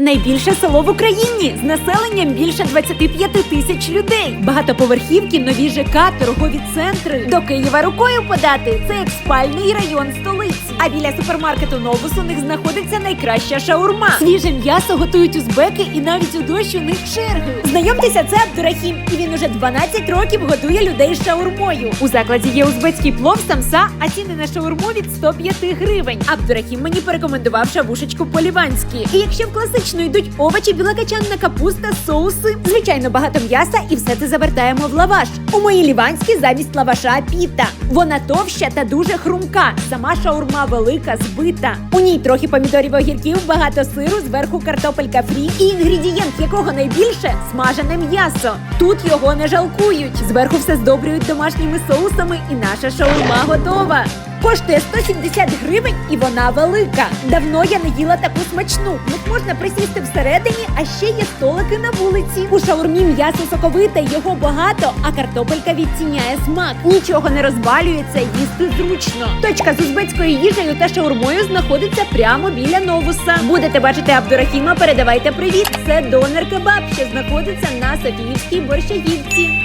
Найбільше село в Україні з населенням більше 25 тисяч людей. Багатоповерхівки, нові ЖК, торгові центри. До Києва рукою подати. Це як спальний район столиці. А біля супермаркету Новус у них знаходиться найкраща шаурма. Свіже м'ясо готують узбеки і навіть у дощ у них черги. Знайомтеся, це Абдурахім, і він уже 12 років годує людей з шаурмою. У закладі є узбецький плов, самса, а ціни на шаурму від 105 гривень. Абдурахім мені порекомендував шавушечку по-ліванськи. І якщо в класично йдуть овочі, білокачанна капуста, соуси, звичайно, багато м'яса, і все це завертаємо в лаваш. У моїй ліванській замість лаваша піта. Вона товща та дуже хрумка. Сама шаурма велика, збита. У ній трохи помідорів огірків, багато сиру, зверху картопелька фрі і інгредієнт, якого найбільше смажене м'ясо. Тут його не жалкують. Зверху все здобрюють домашніми соусами, і наша шаурма готова. Коштує 170 гривень і вона велика. Давно я не їла таку смачну. Них можна присісти всередині, а ще є столики на вулиці. У шаурмі м'ясо соковите, його багато, а картопелька відтіняє смак. Нічого не розвалюється, їсти зручно. Точка з узбецькою їжею та шаурмою знаходиться прямо біля новуса. Будете бачити Абдурахіма, передавайте привіт. Це донер кебаб, що знаходиться на Софіївській борщагівці.